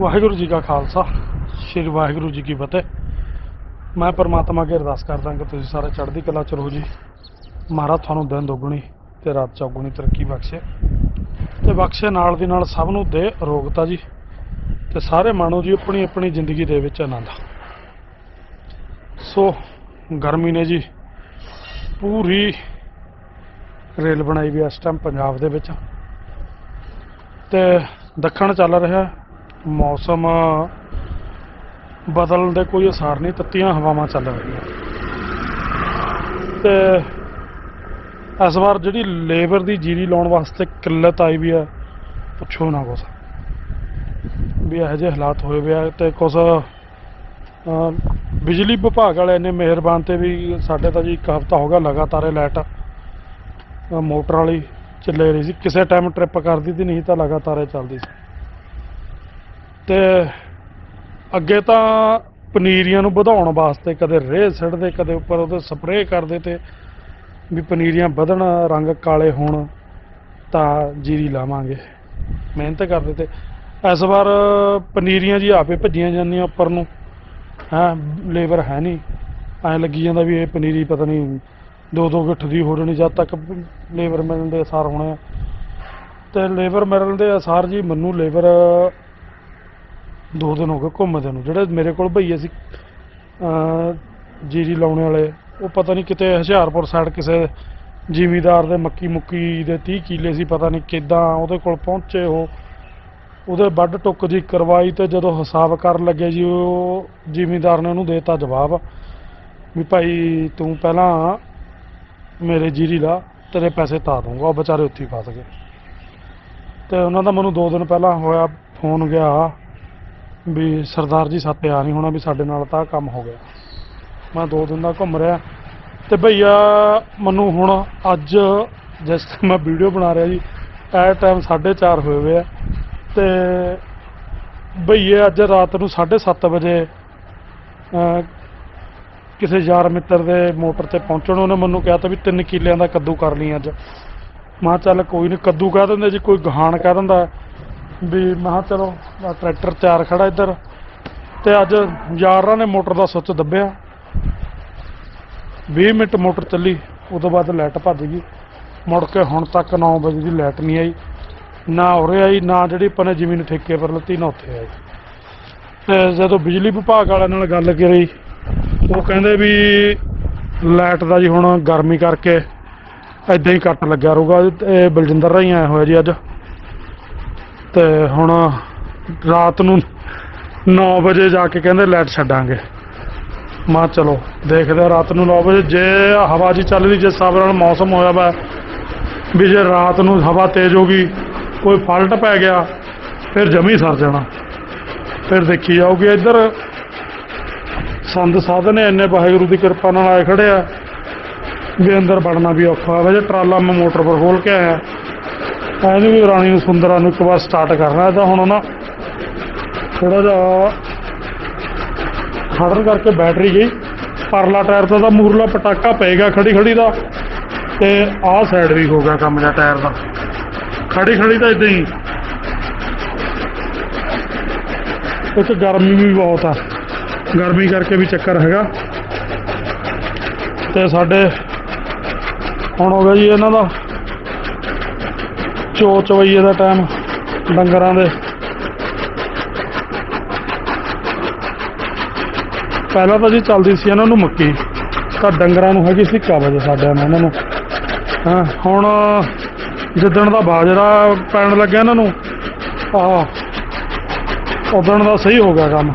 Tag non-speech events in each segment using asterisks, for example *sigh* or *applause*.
ਵਾਹਿਗੁਰੂ ਜੀ ਕਾ ਖਾਲਸਾ, ਸ੍ਰੀ ਵਾਹਿਗੁਰੂ ਜੀ ਕੀ ਫਤਿਹ। ਮੈਂ ਪਰਮਾਤਮਾ ਅੱਗੇ ਅਰਦਾਸ ਕਰਦਾ ਕਿ ਤੁਸੀਂ ਸਾਰੇ ਚੜ੍ਹਦੀ ਕਲਾ ਚ ਰਹੋ ਜੀ। ਮਹਾਰਾਜ ਤੁਹਾਨੂੰ ਦਿਨ ਦੁੱਗਣੀ ਤੇ ਰਾਤ ਚੌਗੁਣੀ ਤਰੱਕੀ ਬਖਸ਼ੇ। ਤੇ ਬਖਸ਼ੇ ਨਾਲ ਦੀ ਨਾਲ ਸਭ ਨੂੰ ਦੇ ਅਰੋਗਤਾ ਜੀ ਤੇ ਸਾਰੇ ਮਾਣੋ ਜੀ ਆਪਣੀ ਆਪਣੀ ਜ਼ਿੰਦਗੀ ਦੇ ਵਿੱਚ ਆਨੰਦ। ਸੋ ਗਰਮੀ ਨੇ ਜੀ ਪੂਰੀ ਰੇਲ ਬਣਾਈ ਵੀ ਇਸ ਟਾਈਮ ਪੰਜਾਬ ਦੇ ਵਿੱਚ। ਤੇ ਦੱਖਣ ਚੱਲ ਰਿਹਾ ਮੌਸਮ ਬਦਲਣ ਦੇ ਕੋਈ ਅਸਾਰ ਨਹੀਂ ਤੱਤੀਆਂ ਹਵਾਵਾਂ ਚੱਲ ਰਹੀਆਂ। ਤੇ ਇਸ ਵਾਰ ਜਿਹੜੀ ਲੇਬਰ ਦੀ ਜੀਰੀ ਲਾਉਣ ਵਾਸਤੇ ਕਿੱਲਤ ਆਈ ਵੀ ਆ ਪੁੱਛੋ ਨਾ ਕੁਛ। ਵੀ ਇਹੋ ਜਿਹੇ ਹਾਲਾਤ ਹੋਏ ਵੇ ਆ ਤੇ ਕੁਛ ਬਿਜਲੀ ਵਿਭਾਗ ਵਾਲੇ ਇੰਨੇ ਮਿਹਰਬਾਨ ਤੇ ਵੀ ਸਾਡੇ ਤਾਂ ਜੀ ਇੱਕ ਹਫ਼ਤਾ ਹੋ ਗਿਆ ਲਗਾਤਾਰ ਇਹ ਲਾਈਟ ਅ, ਮੋਟਰ ਵਾਲੀ ਚੱਲੇ ਰਹੀ ਸੀ। ਕਿਸੇ ਟਾਈਮ ਟ੍ਰਿਪ ਕਰਦੀ ਤੀ ਨਹੀਂ ਤਾਂ ਲਗਾਤਾਰ ਇਹ ਚੱਲਦੀ ਸੀ। ਤੇ ਅੱਗੇ ਤਾਂ ਪਨੀਰੀਆਂ ਨੂੰ ਵਧਾਉਣ ਵਾਸਤੇ ਕਦੇ ਰੇਹ ਸਿੱਟਦੇ, ਕਦੇ ਉੱਪਰ ਉਹਦੇ ਸਪਰੇਅ ਕਰਦੇ ਤੇ ਵੀ ਪਨੀਰੀਆਂ ਵਧਣ, ਰੰਗ ਕਾਲੇ ਹੋਣ, ਤਾਂ ਜੀਰੀ ਲਾਵਾਂਗੇ। ਮਿਹਨਤ ਕਰਦੇ ਤੇ ਇਸ ਵਾਰ ਪਨੀਰੀਆਂ ਜੀ ਆਪੇ ਭੱਜੀਆਂ ਜਾਂਦੀਆਂ ਉੱਪਰ ਨੂੰ। ਹਾਂ, ਲੇਬਰ ਹੈ ਨਹੀਂ। ਐਂ ਲੱਗੀ ਜਾਂਦਾ ਵੀ ਇਹ ਪਨੀਰੀ ਪਤਾ ਨਹੀਂ ਦੋ ਦੋ ਗਿੱਠ ਦੀ ਹੋ ਜਾਣੀ, ਜਦ ਤੱਕ ਲੇਬਰ ਮਿਲਣ ਦੇ ਅਸਾਰ ਹੋਣੇ ਆ। ਤੇ ਲੇਬਰ ਮਿਲਣ ਦੇ ਅਸਾਰ ਜੀ, ਮੈਨੂੰ ਲੇਬਰ ਦੋ ਦਿਨ ਹੋ ਗਏ ਘੁੰਮਦੇ ਨੂੰ। ਜਿਹੜੇ ਮੇਰੇ ਕੋਲ ਭਈਏ ਸੀ ਜੀਰੀ ਲਾਉਣੇ ਵਾਲੇ, ਉਹ ਪਤਾ ਨਹੀਂ ਕਿਤੇ ਹੁਸ਼ਿਆਰਪੁਰ ਸਾਈਡ ਕਿਸੇ ਜ਼ਿਮੀਦਾਰ ਦੇ ਮੱਕੀ ਮੁੱਕੀ ਦੇ 30 ਕਿੱਲੇ ਸੀ, ਪਤਾ ਨਹੀਂ ਕਿੱਦਾਂ ਉਹਦੇ ਕੋਲ ਪਹੁੰਚੇ ਉਹ। ਉਹਦੇ ਵੱਢ ਟੁੱਕ ਜੀ ਕਰਵਾਈ ਤੇ ਜਦੋਂ ਹਿਸਾਬ ਕਰਨ ਲੱਗੇ ਜੀ, ਉਹ ਜ਼ਿਮੀਦਾਰ ਨੇ ਉਹਨੂੰ ਦੇਤਾ ਜਵਾਬ ਵੀ ਭਾਈ ਤੂੰ ਪਹਿਲਾਂ ਮੇਰੇ ਜੀਰੀ ਲਾ, ਤੇਰੇ ਪੈਸੇ ਤਾ ਦੂੰਗਾ ਉਹ ਵਿਚਾਰੇ ਉੱਥੇ ਹੀ ਫਸ ਗਏ। ਤੇ ਉਹਨਾਂ ਦਾ ਮੈਨੂੰ ਦੋ ਦਿਨ ਪਹਿਲਾਂ ਹੋਇਆ, ਫੋਨ ਗਿਆ। ਵੀ ਸਰਦਾਰ ਜੀ ਸਾਤੇ ਆ ਨਹੀਂ ਹੋਣਾ ਵੀ ਸਾਡੇ ਨਾਲ ਤਾਂ ਕੰਮ ਹੋ ਗਿਆ। ਮੈਂ ਦੋ ਦਿਨ ਦਾ ਘੁੰਮ ਰਿਹਾ ਤੇ ਭਈਆ ਮੈਨੂੰ ਹੁਣ ਅੱਜ ਜਿਸ time ਮੈਂ ਵੀਡੀਓ ਬਣਾ ਰਿਹਾ ਜੀ ਐ ਟਾਈਮ 4:30 ਹੋਏ ਹੋਏ ਆ ਤੇ ਭਈਏ ਅੱਜ ਰਾਤ ਨੂੰ 7:30 ਵਜੇ ਕਿਸੇ ਯਾਰ ਮਿੱਤਰ ਦੇ ਮੋਟਰ ਤੇ ਪਹੁੰਚਣ, ਉਹਨੇ ਮੈਨੂੰ ਕਿਹਾ ਤਾਂ ਵੀ 3 ਕਿੱਲਿਆਂ ਦਾ ਕੱਦੂ ਕਰ ਲਈ ਅੱਜ। ਮੈਂ ਚੱਲ ਕੋਈ ਨਹੀਂ ਕੱਦੂ ਕਹਿ ਦਿੰਦੇ ਜੀ, ਕੋਈ ਗਹਾਣ ਕਹਿ ਦਿੰਦਾ। ਵੀ ਮੈਂ ਕਿਹਾ ਚਲੋ ਆਹ ਟਰੈਕਟਰ ਤਿਆਰ ਖੜਾ ਇੱਧਰ ਤੇ ਅੱਜ ਯਾਰਾਂ ਨੇ ਮੋਟਰ ਦਾ ਸੁੱਚ ਦੱਬਿਆ। 20 ਮਿੰਟ ਮੋਟਰ ਚੱਲੀ ਉਸ ਤੋਂ ਬਾਅਦ ਲਾਈਟ ਭੱਜ ਗਈ। ਮੁੜ ਕੇ ਹੁਣ ਤੱਕ 9 ਵਜੇ ਦੀ ਲਾਈਟ ਨਹੀਂ ਆਈ। ਨਾ ਉਰੇ ਆਈ, ਨਾ ਜਿਹੜੀ ਆਪਾਂ ਨੇ ਜ਼ਮੀਨ ਠੇਕੇ ਪਰ ਲੱਤੀ, ਨਾ ਉੱਥੇ ਆਈ। ਤੇ ਜਦੋਂ ਬਿਜਲੀ ਵਿਭਾਗ ਵਾਲਿਆਂ ਨਾਲ ਗੱਲ ਕਰੀ, ਉਹ ਕਹਿੰਦੇ ਵੀ ਲਾਈਟ ਦਾ ਜੀ ਹੁਣ ਗਰਮੀ ਕਰਕੇ ਐਦਾਂ ਹੀ ਕੱਟ ਲੱਗਿਆ ਰਹੂਗਾ। ਇਹ ਬਲਜਿੰਦਰ ਰਾਹੀਂ ਆਇਆ ਹੋਇਆ ਜੀ ਅੱਜ। ਤੇ ਹੁਣ ਰਾਤ ਨੂੰ 9 ਵਜੇ ਜਾ ਕੇ ਕਹਿੰਦੇ ਲਾਈਟ ਛੱਡਾਂਗੇ। ਮਾ ਚਲੋ, ਦੇਖਦੇ ਆ ਰਾਤ ਨੂੰ 9 ਵਜੇ। ਜੇ ਹਵਾ ਜੀ ਚੱਲਦੀ ਰਹੀ ਜਿਸ ਹਿਸਾਬ ਨਾਲ ਮੌਸਮ ਹੋਇਆ ਵਾ, ਵੀ ਜੇ ਰਾਤ ਨੂੰ ਹਵਾ ਤੇਜ਼ ਹੋ ਗਈ, ਕੋਈ ਫਾਲਟ ਪੈ ਗਿਆ, ਫਿਰ ਜਮੀ ਸਰ ਜਾਣਾ। ਫਿਰ ਦੇਖੀ ਜਾਊਗੀ ਇੱਧਰ। ਸੰਦ ਸਾਧਨ ਇੰਨੇ ਵਾਹਿਗੁਰੂ ਦੀ ਕਿਰਪਾ ਨਾਲ ਆਏ ਖੜੇ ਆ, ਵੀ ਅੰਦਰ ਵੜਨਾ ਵੀ ਔਖਾ ਹੋਇਆ ਜੇ ਟਰਾਲਾ ਮੈਂ ਮੋਟਰ ਪਰ ਖੋਲ ਕੇ ਆਇਆ ਇਹਨੂੰ ਵੀ ਰਾਣੀ ਨੂੰ ਸੁੰਦਰਾਂ ਨੂੰ ਇੱਕ ਵਾਰ ਸਟਾਰਟ ਕਰਨਾ ਤਾਂ ਹੁਣ ਨਾ ਥੋੜਾ ਜਿਹਾ ਖੜਨ ਕਰਕੇ ਬੈਟਰੀ ਗਈ। ਪਰਲਾ ਟਾਇਰ ਦਾ ਤਾਂ ਮੂਰਲਾ ਪਟਾਕਾ ਪਏਗਾ ਖੜੀ ਖੜੀ ਦਾ ਤੇ ਆਹ ਸਾਈਡ ਵੀ ਹੋ ਗਿਆ ਕੰਮ ਜਾਂ ਟਾਇਰ ਦਾ। ਖੜੀ ਖੜੀ ਤਾਂ ਇਦਾਂ ਹੀ। ਉੱਥੇ ਗਰਮੀ ਵੀ ਬਹੁਤ ਆ। ਗਰਮੀ ਕਰਕੇ ਵੀ ਚੱਕਰ ਹੈਗਾ। ਤੇ ਸਾਡੇ ਹੁਣ ਹੋ ਗਿਆ ਜੀ ਇਹਨਾਂ ਦਾ ਚੋ ਚਵਈਏ ਦਾ ਟਾਈਮ ਡੰਗਰਾਂ ਦੇ। ਪਹਿਲਾਂ ਤਾਂ ਜੀ ਚੱਲਦੀ ਸੀ ਇਹਨਾਂ ਨੂੰ ਮੱਕੀ। ਤਾਂ ਡੰਗਰਾਂ ਨੂੰ ਹੈਗੀ ਸੀ ਕਬਜ਼ ਸਾਡਿਆਂ ਨੂੰ ਇਹਨਾਂ ਨੂੰ। ਹਾਂ, ਹੁਣ ਜਿੱਦਣ ਦਾ ਬਾਜਰਾ ਪੈਣ ਲੱਗਿਆ ਇਹਨਾਂ ਨੂੰ, ਆਹ, ਉਦਣ ਦਾ ਸਹੀ ਹੋ ਗਿਆ ਕੰਮ।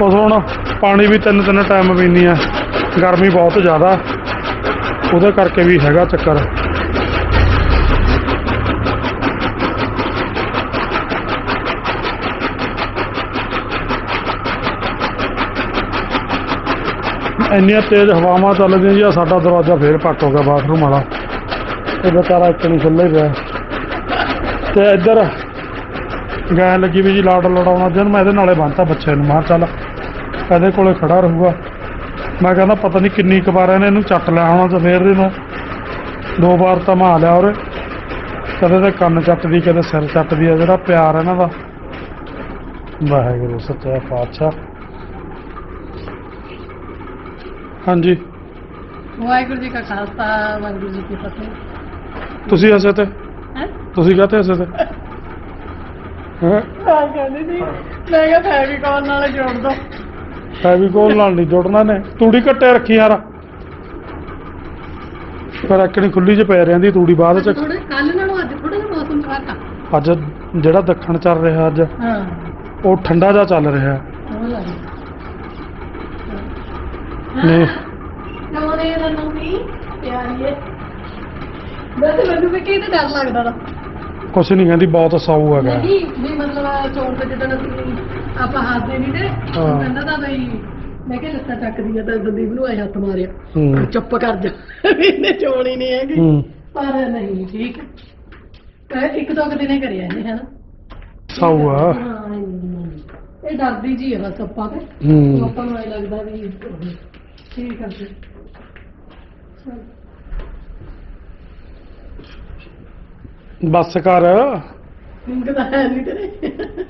ਉਸ ਹੁਣ ਪਾਣੀ ਵੀ ਤਿੰਨ ਤਿੰਨ ਟਾਈਮ ਪੀਂਦੀ ਆ। ਗਰਮੀ ਬਹੁਤ ਜ਼ਿਆਦਾ। ਉਹਦੇ ਕਰਕੇ ਵੀ ਹੈਗਾ ਚੱਕਰ। ਇੰਨੀਆਂ ਤੇਜ਼ ਹਵਾਵਾਂ ਚੱਲਦੀਆਂ ਜੀ, ਆਹ ਸਾਡਾ ਦਰਵਾਜ਼ਾ ਫੇਰ ਪੱਟ ਹੋ ਗਿਆ ਬਾਥਰੂਮ ਵਾਲਾ। ਇਹ ਵਿਚਾਰਾ ਇੱਕ ਨਹੀਂ ਖੁੱਲ੍ਹਾ ਹੀ ਪਿਆ। ਤੇ ਇੱਧਰ ਗਾਂ ਲੱਗੀ ਵੀ ਜੀ ਲਾੜ ਲੜਾਉਣਾ ਜਨ ਮੈਂ ਇਹਦੇ ਨਾਲੇ ਬੰਨਤਾ ਬੱਚੇ ਨੂੰ। ਮਾਰ ਚੱਲ ਇਹਦੇ ਕੋਲੇ ਖੜਾ ਰਹੂਗਾ। ਮੈਂ ਕਹਿੰਦਾ ਪਤਾ ਨਹੀਂ ਕਿੰਨੀ ਕੁ ਵਾਰ ਇਹਨੇ ਇਹਨੂੰ ਚੱਟ ਲਿਆ ਹੋਣਾ ਸਵੇਰ ਦੇ ਨੂੰ। ਦੋ ਵਾਰ ਤਾਂ ਮਾ ਲਿਆ ਔਰ ਕਦੇ ਤਾਂ ਕੰਨ ਚੱਟਦੀ, ਕਦੇ ਸਿਰ ਚੱਟਦੀ ਆ। ਜਿਹੜਾ ਪਿਆਰ ਇਹਨਾਂ ਦਾ। ਵਾਹਿਗੁਰੂ, ਸੱਚਾ ਪਾਤਸ਼ਾਹ। ਹਾਂਜੀ। ਵਾਹਿਗੁਰੂ ਜੀ ਕਾ ਖਾਲਸਾ ਵਾਹਿਗੁਰੂ ਜੀ ਕੀ ਫਤਿਹ। ਤੁਸੀਂ ਹੱਸੇ ਤੇ? ਹੈ? ਤੁਸੀਂ ਕਾਹਤੇ ਹੱਸੇ ਤੇ? ਹਾਂ? ਆ ਕਹਿੰਦੀ ਸੀ ਮੈਂ ਕਿਹਾ ਫੈਵੀਕੋਲ ਨਾਲ ਜੋੜ ਦੋ। ਫੈਵੀਕੋਲ ਨਾਲ ਨਹੀਂ ਜੁੜਨਾ ਨੇ। ਤੂੜੀ ਕੱਟੇ ਰੱਖੀ ਯਾਰ ਪਰ ਅਕਣੀ ਖੁੱਲੀ ਚ ਪੈ ਰਹਿੰਦੀ ਤੂੜੀ ਬਾਅਦ ਚ। ਥੋੜੇ ਕੱਲ ਨਾਲੋਂ ਅੱਜ ਥੋੜਾ ਜਿਹਾ ਮੌਸਮ ਫ਼ਰਕ ਆ। ਅੱਜ ਜਿਹੜਾ ਦੱਖਣ ਚੱਲ ਰਿਹਾ ਅੱਜ ਹਾਂ। ਉਹ ਠੰਡਾ ਜਿਹਾ ਚੱਲ ਰਿਹਾ। ਉਹ ਲੱਗ ਨਹੀਂ। ਨਮੋਨੇ ਦਾ ਨਮੀ ਪਿਆਰੀ ਹੈ ਵੈਸੇ ਮੈਨੂੰ ਵੀ ਕਿਤੇ ਡਰ ਲੱਗਦਾ ਦਾ ਕੁਛ ਨਹੀਂ ਕਹਿੰਦੀ ਬਹੁਤ ਸਾਊ ਹੈਗਾ। ਨਹੀਂ ਨਹੀਂ ਮਤਲਬ ਚੌਂਕ ਤੇ ਜਦੋਂ ਅਸੀਂ ਆਪਾਂ ਹੱਸਦੇ ਨਹੀਂ ਹਾਂ। ਉਹ ਕਹਿੰਦਾ ਤਾਂ ਬਈ ਮੈਂ ਕਿਹਾ ਲੱਤਾਂ ਚੱਕਦੀ ਆ ਤਾਂ ਸੰਦੀਪ ਨੂੰ ਆਏ ਹੱਥ ਮਾਰਿਆ। ਹੂੰ। ਚੁੱਪ ਕਰ ਜਾ। ਵੀ ਇਹਨੇ ਚੋਣੀ ਨਹੀਂ ਹੈਗੀ। ਹੂੰ। ਪਰ ਨਹੀਂ ਠੀਕ ਹੈ ਕਹਿ ਇੱਕ ਦੋ ਕੁ ਦਿਨੇ ਕਰਿਆ ਇਹਨੇ ਹਨਾ। ਸਾਊ ਆ। ਹਾਂ, ਇਹ ਡਰਦੀ ਜੀ ਹੈ ਬਸ ਆਪਾਂ ਤੇ। ਹੂੰ। ਆਪਾਂ ਨੂੰ ਐ ਲੱਗਦਾ ਵੀ ਠੀਕ ਹੈ ਜੀ ਬੱਸ ਕਰ। ਪਿੰਕ ਤਾਂ ਹੈ ਨਹੀਂ ਤੇਰੇ।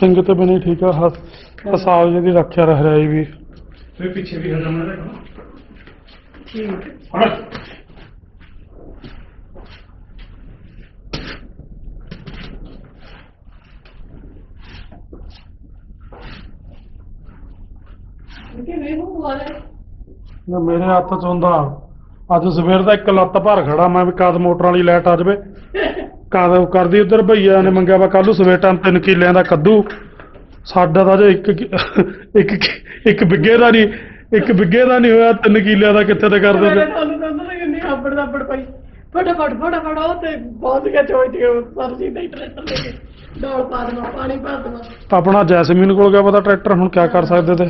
ਸਿੰਘ ਤੇ ਬਣੀ ਠੀਕ ਆ ਹਸ ਹਸਾਬ ਜਿਹਦੀ ਰੱਖਿਆ ਰਹਿ ਰਿਹਾ ਵੀ। ਫਿਰ ਪਿੱਛੇ ਵੀ ਹਟਣਾ ਨਾ ਠੀਕ। ਹੈ। ਨਾ ਮੇਰੇ ਹੱਥ ਚ ਹੁੰਦਾ। ਅੱਜ ਸਵੇਰ ਦਾ ਇੱਕ ਲੱਤ ਭਰ ਖੜਾ ਮੈਂ ਵੀ ਕਦ ਮੋਟਰ ਵਾਲੀ ਲਾਈਟ ਆ ਜਾਵੇ। ਕਦ ਕਰਦੀ ਉਧਰ ਭਈਆ ਨੇ ਮੰਗਿਆ ਵਾ ਕੱਲ ਸਵੇਰ ਟਾਈਮ ਤਿੰਨ ਕਿੱਲਿਆਂ ਦਾ ਕੱਦੂ। ਸਾਡਾ ਤਾਂ ਜੇ ਇੱਕ ਇੱਕ ਇੱਕ ਬਿੱਗੇ ਦਾ ਨਹੀਂ ਇੱਕ ਬਿੱਗੇ ਦਾ ਨਹੀਂ ਹੋਇਆ ਤਿੰਨ ਕਿੱਲਿਆਂ ਦਾ ਕਿੱਥੇ ਤੇ ਤੁਹਾਨੂੰ ਤਾਂ। ਨਾ ਕਿੰਨੀ ਆਪੜ ਦਾ ਆਪੜ ਪਈ। ਫਟਾਫਟ ਫਟਾਫਟ ਉਹ ਤੇ ਬਹੁਤ ਗਿਆ ਚੋਈ ਤੇ ਸਰਜੀ ਦਾ ਹੀ ਟਰੈਕਟਰ ਲੈ ਕੇ। ਡੋਲ ਪਾ ਦੇਣਾ ਪਾਣੀ ਪਾ ਦੇਣਾ ਆਪਣਾ ਜੈਸਮੀਨ ਕੋਲ ਗਿਆ ਪਤਾ ਟਰੈਕਟਰ ਹੁਣ ਕਿਆ ਕਰ ਸਕਦੇ ਤੇ?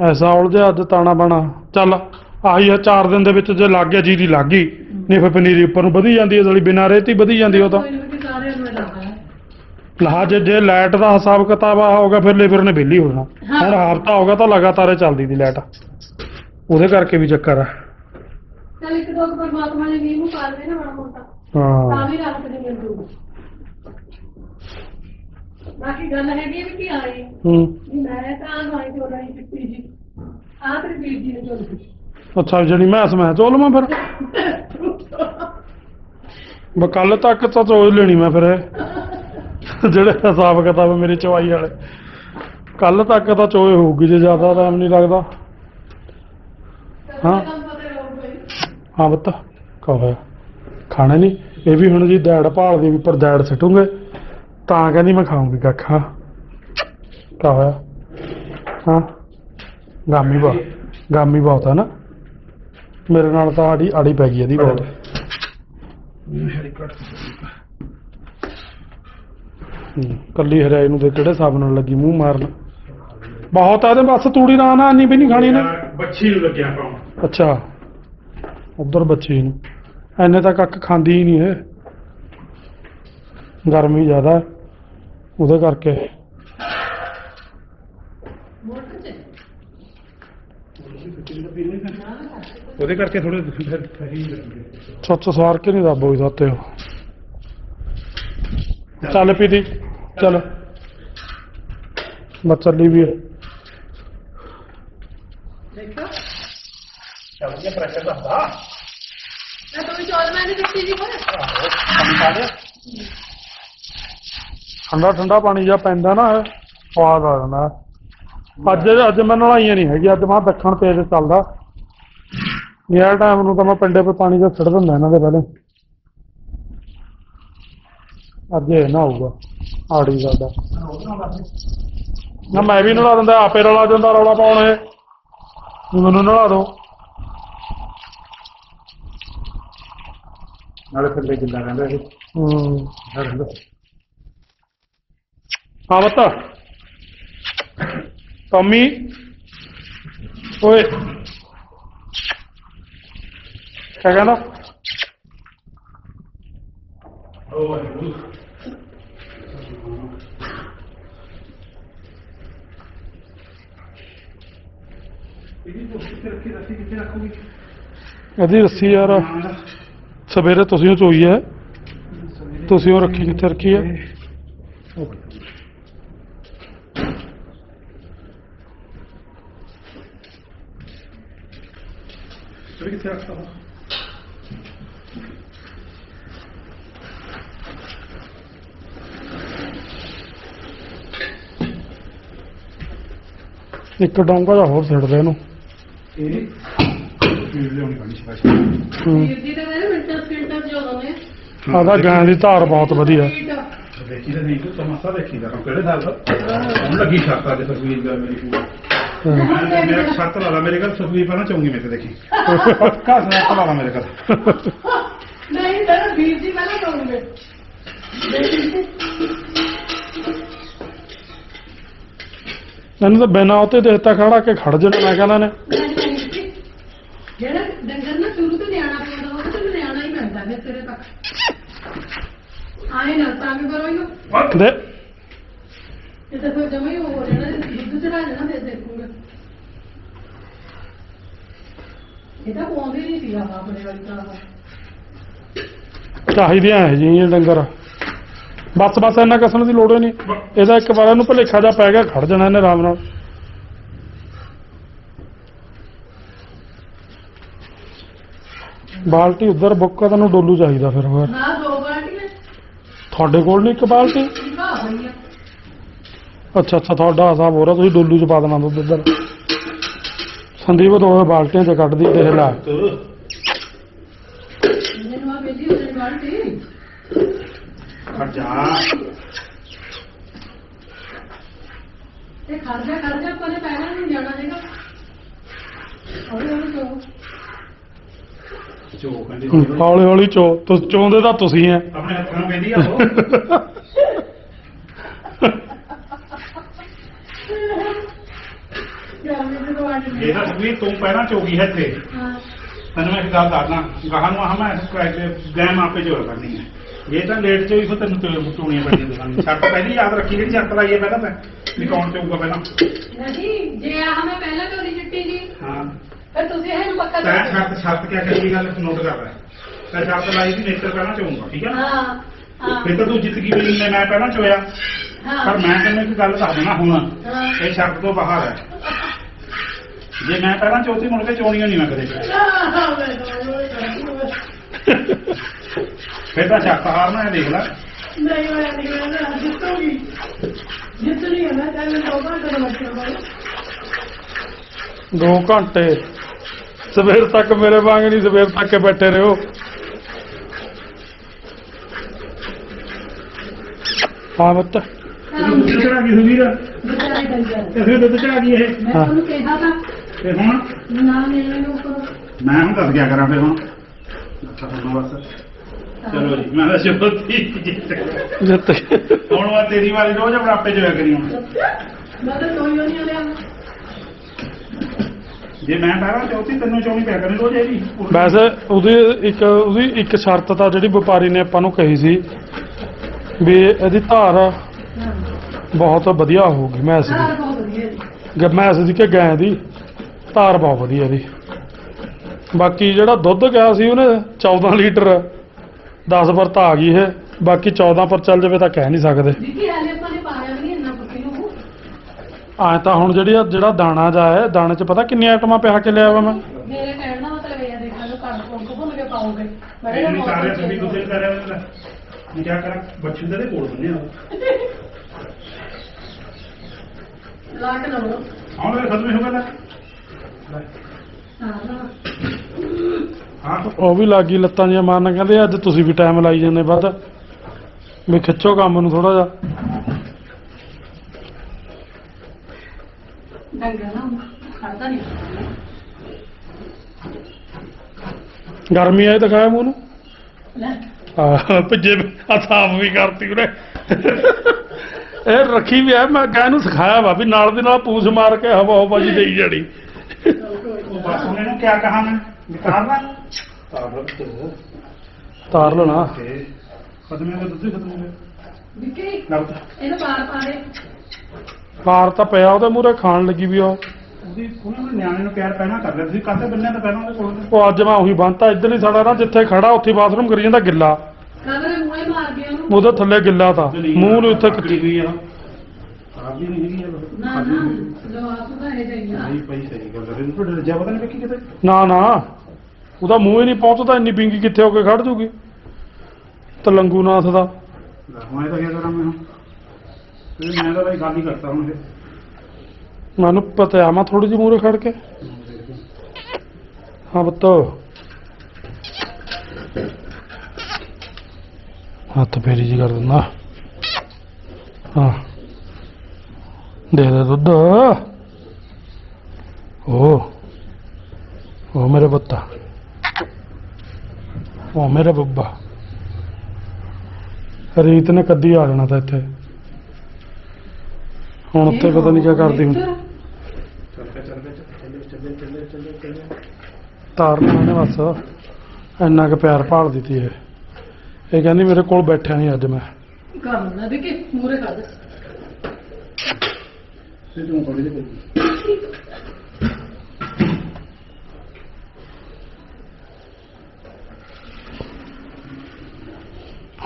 ਐਸਾ ਉਲਝਿਆ ਅੱਜ ਤਾਣਾ ਬਾਣਾ। ਚੱਲ ਆਹੀ ਆ ਚਾਰ ਦਿਨ ਦੇ ਵਿੱਚ ਜੇ ਲੱਗ ਗਿਆ ਜੀਰੀ ਲੱਗ ਗਈ। ਨਹੀਂ ਫਿਰ ਪਨੀਰੀ ਉੱਪਰ ਨੂੰ ਵਧੀ ਜਾਂਦੀ ਹੈ ਥੋੜੀ ਬਿਨਾਂ ਰੇਤੀ ਵਧੀ ਜਾਂਦੀ ਉਹ ਤਾਂ। ਕੋਈ ਨਹੀਂ ਸਾਰਿਆਂ ਨੂੰ ਲੱਗਦਾ ਹੈ। ਲਾ ਜੇ ਜੇ ਲਾਈਟ ਦਾ ਹਿਸਾਬ ਕਿਤਾਬ ਆ ਹੋਗਾ ਫਿਰ ਲੇਬਰ ਨੇ ਬਿੱਲੀ ਹੋ ਜਾਣਾ। ਹਾਂ। ਹੁਣ ਹਫਤਾ ਹੋਗਾ ਤਾਂ ਲਗਾਤਾਰ ਚੱਲਦੀ ਦੀ ਲਾਈਟ। ਉਹਦੇ ਕਰਕੇ ਵੀ ਚੱਕਰ ਆ। ਚੱਲ ਇੱਕ ਦੋ ਪਰਮਾਤਮਾ ਨੇ ਮੀਂਹ ਨੂੰ ਪਾ ਦੇ ਨਾ ਮਾੜਾ ਮੋਟਾ। ਤਾਂ ਹਾਂ ਵੀ ਰਾਹਤ ਨਹੀਂ ਮਿਲ ਜੂਗੀ ਬਾਕੀ ਗੱਲ ਹੈਗੀ ਵੀ ਕੀ ਆਈ ਹੂੰ? ਵੀ ਮੈਂ ਤਾਂ ਆਈ ਤੋਂ ਰਹੀ ਚਿੱਟੀ ਜੀ। ਤੇਰੀ ਵੀਰ ਜੀ ਨੇ ਅੱਛਾ ਜਣੀ ਮੈਂ ਸਮਝ ਚੋਲ ਮੈਂ ਫਿਰ? ਮੈਂ ਕੱਲ ਤੱਕ ਤਾਂ ਚੋਲ ਲੈਣੀ ਮੈਂ ਫਿਰ। ਜਿਹੜੇ ਹਿਸਾਬ ਕਿਤਾਬ ਮੇਰੀ ਚਵਾਈ ਵਾਲੇ। ਕੱਲ ਤੱਕ ਤਾਂ ਚੋਏ ਹੋਊਗੀ ਜੇ ਜ਼ਿਆਦਾ ਟਾਈਮ ਨਹੀਂ ਲੱਗਦਾ। ਹਾਂ। ਹਾਂ ਬੱਤਾ ਕਾ ਹੋਇਆ ਖਾਣਾ ਨਹੀਂ। ਇਹ ਵੀ ਹੁਣ ਜੀ ਦੈੜ ਭਾਲਦੀ ਵੀ ਪਰ ਦੈੜ ਸਟੂਗੇ। ਤਾਂ ਕਹਿੰਦੀ ਮੈਂ ਖਾਊਂਗੀ ਕੱਖਾ ਕਾ ਹੋਇਆ। ਹਾਂ। ਗਾਮੀ ਬਹੁਤ ਗਾਮੀ ਬਹੁਤ ਹੈ ਨਾ। ਮੇਰੇ ਨਾਲ ਤਾਂ ਆੜੀ ਆੜੀ ਪੈ ਗਈ ਇਹਦੀ ਬਹੁਤ। ਕੱਲੀ ਹਰਿਆਈ ਨੂੰ ਦੇ ਕਿਹੜੇ ਹਿਸਾਬ ਨਾਲ ਲੱਗੀ ਮੂੰਹ ਮਾਰਨ। ਬਹੁਤ ਆ ਇਹਦੇ ਬਸ ਤੂੜੀ ਨਾ ਨਾ ਨਹੀਂ ਵੀ ਨਹੀਂ ਖਾਣੀ ਨੇ ਬੱਚੀ ਨੂੰ ਲੱਗਿਆ ਪਾਉਣ। ਅੱਛਾ। ਉਧਰ ਬੱਚੀ ਨੂੰ। ਐਨੇ ਤਾਂ ਕੱਖ ਖਾਂਦੀ ਹੀ ਨਹੀਂ ਇਹ। ਗਰਮੀ ਜ਼ਿਆਦਾ। ਹੈ, ਉਹਦੇ ਕਰਕੇ। ਉਹਦੇ ਕਰਕੇ ਥੋੜੇ ਫਿਰ ਸਹੀ ਸੱਚ ਸਵਾਰ ਕੇ ਨਹੀਂ ਦੱਬੋ ਸਾਤੇ ਹੋ ਚੱਲ ਪੀ ਦੀ ਚੱਲ। ਮੈਂ ਚੱਲੀ ਵੀ ਹੈ। ਦੇਖੋ। ਚੱਲ ਗਿਆ ਪ੍ਰੈਸ਼ਰ ਦੱਸਦਾ ਮੈਂ ਤੁਹਾਨੂੰ ਚੌਲ ਮੈਂ ਨਹੀਂ ਦਿੱਤੀ ਜੀ ਕੋਲ ਪਾਣੀ ਪਾ ਲਿਆ। ਠੰਡਾ ਠੰਡਾ ਪਾਣੀ ਜਾਂ ਪੈਂਦਾ ਨਾ ਸਵਾਦ ਆ ਜਾਂਦਾ। ਅੱਜ ਅੱਜ ਮੈਂ ਨਲਾਈਆਂ ਨਹੀਂ ਹੈਗੀ ਅੱਜ ਮੈਂ ਦੱਖਣ ਤੇਜ਼ ਚੱਲਦਾ। ਯਾਰ ਟਾਈਮ ਨੂੰ ਤਾਂ ਮੈਂ ਪਿੰਡੇ 'ਤੇ ਪਾਣੀ ਦਾ ਛੱਡ ਦਿੰਦਾ ਇਹਨਾਂ ਦੇ ਪਹਿਲੇ। ਅੱਜ ਇਹ ਨਾ ਹੋਊਗਾ ਆੜੀ ਸਾਡਾ ਨਾ ਮੈਂ ਵੀ ਨਲਾ ਦਿੰਦਾ ਆਪੇ ਰਲਾ ਜਾਂਦਾ ਰੌਲਾ ਪਾਉਣ ਇਹ। ਮੈਨੂੰ ਨਲਾ ਦਿਓ ਨਾਲੇ ਥੱਲੇ ਗਿੱਲਾ ਰਹਿੰਦਾ ਇਹ। ਹੂੰ। ਰਹਿੰਦਾ। ਹਾਂ ਬਤਾ ਟੌਮੀ ਓਏ। ਕਿਆ ਕਹਿੰਦਾ? ਉਹ ਵਾਹਿਗੁਰੂ ਇਹਦੀ ਰੱਸੀ ਯਾਰ, ਸਵੇਰੇ ਤੁਸੀਂ ਉਹ ਚੋਈ ਹੈ। ਤੁਸੀਂ ਉਹ ਰੱਖੀ ਕਿੱਥੇ ਰੱਖੀ ਹੈ? ਉਹ ਤੇ ਕਿੱਥੇ ਰੱਖਤਾ ਹੋ ਇੱਕ ਡੋਂਗਾ ਦਾ ਹੋਰ ਛੱਡ ਦੇ ਇਹਨੂੰ। ਇਹ ਫੀਡ ਲਿਆਉਣੀ ਪੈਣੀ ਸਪੈਸ਼ਲ ਹੂੰ। ਵੀਰ ਜੀ ਦੇ ਮੇਰੇ ਮਿੰਟਾਂ ਸਕਿੰਟਾਂ ਜਦੋਂ ਨੇ ਆਦਾ ਗਾਂ ਦੀ ਧਾਰ ਬਹੁਤ ਵਧੀਆ। ਦੇਖੀ ਤਾਂ ਨਹੀਂ ਤੂੰ ਤਮਾਸ਼ਾ ਦੇਖੀ ਦਾ। ਕਿਹੜੇ ਸਾਲ ਦਾ? ਹੁਣ ਲੱਗੀ ਸ਼ਰਤ ਆ ਦੇ ਤਸਵੀਰ ਦਾ ਮੇਰੀ ਪੂਰੀ। ਮੈਂ ਤੇ ਦੇਖੀ ਪੱਕਾ ਸ਼ਰਤ ਲਾ ਲਾ ਮੇਰੇ ਘਰ ਨਹੀਂ ਸਰ ਵੀਰ ਜੀ ਪਹਿਲਾਂ ਕਹੂੰਗੇ ਇਹਨੂੰ ਤਾਂ ਬਿਨਾਂ ਉਤੇ ਦੇਤਾ ਖੜਾ ਕੇ ਖੜ ਜਾਣਾ ਮੈਂ ਕਹਿੰਦਾ ਨੇ ਜਿਹੜਾ ਡੰਗਰ ਨਾ। ਸ਼ੁਰੂ ਤੋਂ ਨਿਆਣਾ ਪਾਉਂਦਾ ਉਹ ਤੇ ਨਿਆਣਾ ਹੀ ਪੈਂਦਾ ਫਿਰ ਤੇਰੇ ਤੱਕ ਆਏ ਨਾ ਤੰਗ ਕਰੋ ਇਹਨੂੰ ਦੇ ਇਹ ਤਾਂ ਕੋਈ ਜਮਾ ਹੀ ਜਾਣਾ ਦੁੱਧ ਚੜਾ ਜਾਣਾ ਫਿਰ ਇਹ ਤਾਂ ਪਾਉਂਦੇ ਨਹੀਂ ਸੀ ਆਹ ਆਪਣੇ ਵਾਲੀ ਤਾਂ ਚਾਹੀਦੀਆਂ ਹੈ ਜੀ ਇਹ ਡੰਗਰ। ਬਸ ਬਸ ਇੰਨਾ ਕਸਣ ਦੀ ਲੋੜ ਹੀ ਨਹੀਂ। ਇਹਦਾ ਇੱਕ ਵਾਰ ਇਹਨੂੰ ਭਲੇਖਾ ਜਾ ਪੈ ਗਿਆ ਖੜ ਜਾਣਾ ਇਹਨੇ ਆਰਾਮ ਨਾਲ। ਬਾਲਟੀ ਉਧਰ ਬੁੱਕ ਤੈਨੂੰ ਡੋਲੂ ਚਾਹੀਦਾ ਫਿਰ ਹੋਰ। ਨਾ ਦੋ ਬਾਲਟੀਆਂ। ਤੁਹਾਡੇ ਕੋਲ ਨਹੀਂ ਇੱਕ ਬਾਲਟੀ? ਠੀਕ ਆ। ਅੱਛਾ ਅੱਛਾ ਤੁਹਾਡਾ ਹਿਸਾਬ ਹੋ ਰਿਹਾ ਤੁਸੀਂ ਡੋਲੂ ਚ ਪਾ ਦੇਣਾ ਦੁੱਧ ਇੱਧਰ। ਸੰਦੀਪ ਦੋ ਬਾਲਟੀਆਂ ਚ ਕੱਢਦੀ ਦੇਖ ਲੈ ਮੈਨੂੰ ਆ ਵੇਲੀ ਬਾਲਟੀ ਖੜ ਜਾ ਤੇ ਕੋਲੇ ਜਾਣਾ ਹੈਗਾ। ਹੌਲੀ ਹੌਲੀ ਚੋ। ਚੋ ਕਹਿੰਦੀ ਹੌਲੀ ਹੌਲੀ ਚੋ। ਤੁਸੀਂ ਚੋਂਦੇ ਤਾਂ ਤੁਸੀਂ ਐ। ਆਪਣੇ ਹੱਥਾਂ ਨੂੰ ਕਹਿੰਦੀ ਆ ਉਹ *laughs* ਯਾਰ ਮੈਨੂੰ ਤਾਂ ਵਾਟ ਇਹ ਤਾਂ ਤਸਵੀਰ ਤੂੰ ਪਹਿਲਾਂ ਚੋਗੀ ਹੈ ਇੱਥੇ। ਹਾਂ। ਤੈਨੂੰ ਮੈਂ ਇੱਕ ਗੱਲ ਦੱਸਦਾ ਗਾਹਾਂ ਨੂੰ ਆਹ ਮੈਂ ਸਬਸਕ੍ਰਾਈਬ ਤੇ ਗੈਮ ਆਪੇ ਜੋੜ ਕਰਨੀ ਹੈ। ਇਹ ਤਾਂ ਲੇਟ ਚ ਵੀ ਫਿਰ ਤੈਨੂੰ ਤੇ ਚੋਣੀਆਂ ਪੈਣੀਆਂ ਦੁਕਾਨ ਸ਼ਰਤ ਪਹਿਲੀ ਯਾਦ ਰੱਖੀ ਜਿਹੜੀ ਸ਼ਰਤ ਲਾਈ ਹੈ ਪਹਿਲਾਂ ਤਾਂ ਵੀ ਕੌਣ ਚੋਊਗਾ ਪਹਿਲਾਂ। ਨਹੀਂ ਜੇ ਆਹ ਮੈਂ ਪਹਿਲਾਂ ਚੋਰੀ ਚਿੱਟੀ ਜੀ ਹਾਂ। ਫਿਰ ਤੁਸੀਂ ਇਹਨੂੰ ਪੱਕਾ ਤੈਂ ਕਰ ਸ਼ਰਤ ਸ਼ਰਤ ਕਿਆ ਕਰੀ ਗੱਲ ਨੋਟ ਕਰ ਲੈ। ਤੈਂ ਸ਼ਰਤ ਲਾਈ ਸੀ ਨੇਤਰ ਪਹਿਲਾਂ ਚੋਊਗਾ ਠੀਕ ਹੈ ਨਾ? ਹਾਂ ਹਾਂ। ਫਿਰ ਤਾਂ ਤੂੰ ਜਿੱਤ ਗਈ ਵੀ ਮੈਂ ਪਹਿਲਾਂ ਚੋਇਆ। ਪਰ ਮੈਂ ਤੈਨੂੰ ਇੱਕ ਗੱਲ ਦੱਸ ਦੇਣਾ ਹੁਣ। ਇਹ ਸ਼ਰਤ ਤੋਂ ਬਾਹਰ ਹੈ। ਜੇ ਮੈਂ ਪਹਿਲਾਂ ਚੌਥੀ ਮੁੜ ਕੇ ਚੋਣੀਆਂ ਨਹੀਂ ਮੈਂ ਕਦੇ ਤਾਂ ਫਿਰ ਤਾਂ ਸ਼ਰਤ ਹਾਰਨਾ ਹੈ ਦੇਖ ਲੈ। ਨਹੀਂ ਹੋਇਆ ਨਹੀਂ ਹੋਇਆ ਜਿੱਤੂਗੀ। ਜਿੱਤਣੀ ਹੈ ਨਾ ਚਾਹੇ ਮੈਂ ਦੋ ਘੰਟੇ ਦਾ ਮੱਛਰ ਪਾਉਂ ਦੋ ਘੰਟੇ। ਸਵੇਰ ਤੱਕ ਮੇਰੇ ਵਾਂਗ ਨਹੀਂ ਸਵੇਰ ਤੱਕ ਕੇ ਬੈਠੇ ਰਹੋ। ਹਾਂ ਬੱਤ ਤੈਨੂੰ ਦੁੱਧ ਚੜਾ ਗਈ ਸੁਵੀਰ ਵਿਚਾਰੇ ਡੰਗਰ ਤੇ ਫਿਰ ਦੁੱਧ ਚੜਾ ਗਈ ਇਹ। ਮੈਂ ਹਾਂ। ਤੁਹਾਨੂੰ ਕਿਹਾ ਤਾਂ ਤੇ ਹੁਣ? ਨਾ ਮੈਨੂੰ ਉੱਪਰ ਮੈਂ ਹੁਣ ਦੱਸ ਗਿਆ ਕਰਾਂ ਫਿਰ ਹੁਣ। ਅੱਛਾ ਬਸ। ਚਲੋ ਜੀ ਮੈਂ ਤਾਂ ਜਿੱਤ ਗਿਆ। ਜਿੱਤ ਹੁਣ ਵਾ ਤੇਰੀ ਵਾਰੀ ਰੋਜ਼ ਬਰਾਪੇ ਚ ਹੋਇਆ ਕਰੀ ਹੁਣ। ਮੈਂ ਤਾਂ ਕੋਈ ਨਹੀਂ ਲਿਆ। ਜੇ ਮੈਂ ਪਹਿਲਾਂ ਚੌਥੀ ਤੈਨੂੰ ਚੌਵੀਂ ਪਿਆ ਕਰੀ ਰੋਜ਼ ਇਹ ਵੀ ਵੈਸੇ ਉਹਦੀ ਇੱਕ ਉਹਦੀ ਇੱਕ ਸ਼ਰਤ ਤਾਂ ਜਿਹੜੀ ਵਪਾਰੀ ਨੇ ਆਪਾਂ ਨੂੰ ਕਹੀ ਸੀ ਵੀ ਇਹਦੀ ਧਾਰ ਹਾਂ। ਬਹੁਤ ਵਧੀਆ ਹੋਊਗੀ ਮੈਸ ਸਾਰਾ ਦੀ। ਬਹੁਤ ਵਧੀਆ ਜੀ। ਗ- ਮੈਸ ਦੀ ਕਿ ਗਾਂ ਦੀ। ਧਾਰ ਬਹੁਤ ਵਧੀਆ ਇਹਦੀ ਬਾਕੀ ਜਿਹੜਾ ਦੁੱਧ ਗਿਆ ਸੀ ਉਹਨੇ 14 ਲੀਟਰ 10 ਪਰ ਤਾਂ ਆ ਗਈ ਇਹ। ਬਾਕੀ 14 ਪਰ ਚੱਲ ਜਾਵੇ ਤਾਂ ਕਹਿ ਨਹੀਂ ਸਕਦੇ। ਦਿੱਤੀ ਹਾਲੇ ਆਪਾਂ ਨੇ ਪਾਇਆ ਵੀ ਨਹੀਂ ਇੰਨਾ ਕੁੱਤੀ ਨੂੰ। ਐ ਤਾਂ ਹੁਣ ਜਿਹੜੀ ਆ- ਜਿਹੜਾ ਦਾਣਾ ਜਾ ਹੈ ਦਾਣੇ 'ਚ ਪਤਾ ਕਿੰਨੀਆਂ ਆਈਟਮਾਂ ਪਿਆ ਕੇ ਲਿਆ ਵਾ ਮੈਂ? ਮੇਰੇ ਕਹਿਣ ਦਾ ਮਤਲਬ ਇਹ ਹੈ ਦੇਖਾਂ ਜੋ ਕੱਢ ਕੋਲ ਭੁੰਨ ਕੇ ਪਾਉਂਗੇ ਮੈਂ ਨਹੀਂ ਕਰ ਰਿਹਾ ਸਭੀ ਦੁੱਧ ਕਰ ਰਿਹਾ ਉਹਦਾ ਮੈਂ ਕਿਆ ਕਰਾਂ ਬੱਚੇ ਦੇ ਕੋਲ ਬੰਨੇ ਆ ਲਾਟ ਨਾ ਹੁਣ ਖਤਮ ਹੋ ਗਿਆ ਹਾਂ ਹਾਂ ਉਹ ਵੀ ਲੱਗੀ ਲੱਤਾਂ ਜਿਹੀਆਂ ਮਾਰਨ ਕਹਿੰਦੇ ਅੱਜ ਤੁਸੀਂ ਵੀ ਟਾਈਮ ਲਾਈ ਜਾਂਦੇ ਵੱਧ। ਵੀ ਖਿੱਚੋ ਕੰਮ ਨੂੰ ਥੋੜਾ ਜਿਹਾ। ਗਰਮੀ ਆਈ ਦਿਖਾਇਆ ਮੂੰਹ ਨੂੰ? ਆ ਭੱਜੇ ਆ ਸਾਫ਼ ਵੀ ਕਰਤੀ ਉਹਨੇ ਇਹ ਰੱਖੀ ਵੀ ਐ ਮੈਂ ਕਹਿ ਨੂੰ ਸਿਖਾਇਆ ਵਾ ਵੀ ਨਾਲ ਦੇ ਨਾਲ ਪੂਛ ਮਾਰ ਕੇ ਹਵਾ ਹਵਾ ਜੀ ਦੇਈ ਜਾਣੀ। ਉਹ ਬਸ ਹੁਣ ਇਹਨੂੰ ਕਿਆ ਕਹਾਂ ਮੈਂ ਨਿਕਾਲਣਾ ਤਾਰ ਲੈਣਾ ਤੇ ਖਤਮ ਦੁੱਧ ਹੀ ਖਤਮ ਹੋ ਗਿਆ ਵਿੱਕੀ ਇਹਨੂੰ ਪਾਰ ਪਾ ਦੇ। ਪਾਰ ਤਾਂ ਪਿਆ ਉਹਦੇ ਮੂਹਰੇ ਖਾਣ ਲੱਗੀ ਵੀ ਉਹ। ਉਹਦੀ ਉਹਨਾਂ ਨੇ ਨਿਆਣੇ ਨੂੰ ਪਿਆਰ ਪਹਿਲਾਂ ਕਰ ਲਿਆ ਤੁਸੀਂ ਕਾਹਤੇ ਬੰਨਿਆ ਤਾਂ ਪਹਿਲਾਂ ਉਹਦੇ ਕੋਲ ਉਹ ਅੱਜ ਮੈਂ ਉਹੀ ਬੰਨਤਾ ਇੱਧਰ ਹੀ ਸਾਡਾ ਨਾ ਜਿੱਥੇ ਖੜਾ ਉੱਥੇ ਬਾਥਰੂਮ ਕਰੀ ਜਾਂਦਾ ਗਿੱਲਾ। ਕਮਰੇ ਮੂਹੇ ਮਾਰ ਗਿਆ ਉਹਨੂੰ। ਉਹਦਾ ਥੱਲੇ ਗਿੱਲਾ ਤਾ। ਮੂੰਹ ਨੂੰ ਇੱਥੇ ਕੱਟੀ ਹੋਈ ਆ। ਖਰਾਬ ਵੀ ਨਹੀਂ ਹੈਗੀ ਆ। ਨਾ ਨਾ। ਲਵਾਸ ਤਾਂ ਇਹ ਜਾਈਆਂ ਨਹੀਂ ਪਈ ਸਹੀ ਗੱਲ ਹੈ ਇਹਨੂੰ ਤੁਹਾਡੇ ਰੱਜਾ ਪਤਾ ਨਹੀਂ ਵੇਖੀ ਕਿਤੇ? ਨਾ ਨਾ। ਉਹਦਾ ਮੂੰਹ ਹੀ ਨਹੀਂ ਪਹੁੰਚਦਾ ਇੰਨੀ ਬਿੰਗੀ ਕਿੱਥੇ ਹੋ ਕੇ ਖੜ ਜੂਗੀ? ਤਲੰਗੂ ਨਾਥ ਦਾ। ਕਰਾਂ ਮੈਂ ਹੁਣ ਤੇ ਮੈਂ ਤਾਂ ਬਈ ਗੱਲ ਹੀ ਕਰਤਾ ਹੁਣ ਇਹ ਮੈਨੂੰ ਪਤਾ ਆ ਮੈਂ ਥੋੜੀ ਜਿਹੀ ਮੂਰੇ ਖੜ ਕੇ। ਹਾਂ ਬੱਤੋ। ਹੱਥ ਫੇਰੀ ਜੀ ਕਰ ਦਿੰਦਾ। ਹਾਂ। ਦੇ ਦੇ ਦੁੱਧ। ਓ ਓ ਮੇਰੇ ਬੱਤਾ ਓ ਮੇਰੇ ਬੱਬਾ। ਰੀਤ ਨੇ ਕੱਦੀ ਆ ਜਾਣਾ ਤਾਂ ਇੱਥੇ। ਹੁਣ ਉੱਥੇ ਪਤਾ ਨਹੀਂ ਕੀ ਕਰਦੀ ਹੁਣ ਕੇ ਕੇ ਤਾਰਨਾ ਉਹਨੇ ਬਸ ਇੰਨਾ ਕੁ ਪਿਆਰ ਭਾਲ ਦਿੱਤੀ ਇਹ। ਇਹ ਕਹਿੰਦੀ ਮੇਰੇ ਕੋਲ ਬੈਠਿਆ ਨਹੀਂ ਅੱਜ ਮੈਂ। ਕਰ ਲੈਣਾ ਦੇਖੀ ਮੂਰੇ ਕਰ ਦੇ ਤੇ ਤੂੰ ਥੋੜੀ ਜਿਹੀ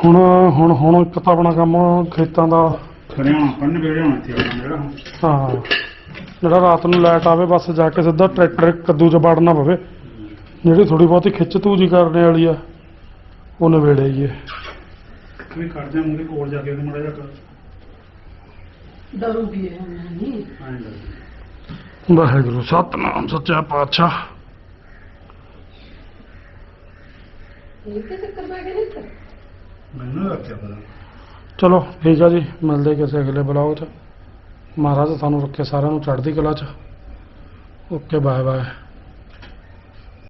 ਹੁਣ ਹੁਣ ਹੁਣ ਇੱਕ ਤਾਂ ਆਪਣਾ ਕੰਮ ਖੇਤਾਂ ਦਾ। ਖੜਿਆਣਾ ਫੜਨ ਵੇੜਿਆਣਾ ਇੱਥੇ ਆਪਣਾ ਜਿਹੜਾ। ਹੁਣ ਹਾਂ। ਜਿਹੜਾ ਰਾਤ ਨੂੰ ਲਾਈਟ ਆਵੇ ਬਸ ਜਾ ਕੇ ਸਿੱਧਾ ਟਰੈਕਟਰ ਕੱਦੂ 'ਚ ਵੜਨਾ ਪਵੇ। ਜਿਹੜੀ ਥੋੜੀ ਬਹੁਤੀ ਖਿੱਚ ਤੂਜੀ ਕਰਨੇ ਵਾਲੀ ਆ ਉਹ ਨਵੇੜੇ ਹੀ ਹੈ ਵੀ ਜਾ ਮੂਰੇ ਕੋਲ ਜਾ ਕੇ ਉਹਦੇ ਮੜਾ ਜਾ ਕਰ। ਦਾਰੂ ਪੀਏ ਹੁਣ ਨਹੀਂ ਐਂ ਕਰ। ਵਾਹਿਗੁਰੂ ਸਤਨਾਮ ਸੱਚਾ ਪਾਤਸ਼ਾਹ। ਇਹ ਤੇ ਚੱਕਰ ਪੈ ਗਿਆ ਨਹੀਂ ਮੈਨੂੰ ਰੱਖਿਆ ਪਤਾ ਚਲੋ, ਠੀਕ ਆ ਜੀ, ਮਿਲਦੇ ਕਿਸੇ ਅਗਲੇ ਬਲੌਗ 'ਚ। ਮਹਾਰਾਜ ਤੁਹਾਨੂੰ ਰੱਖੇ ਸਾਰਿਆਂ ਨੂੰ ਚੜ੍ਹਦੀ ਕਲਾ 'ਚ। Okay bye bye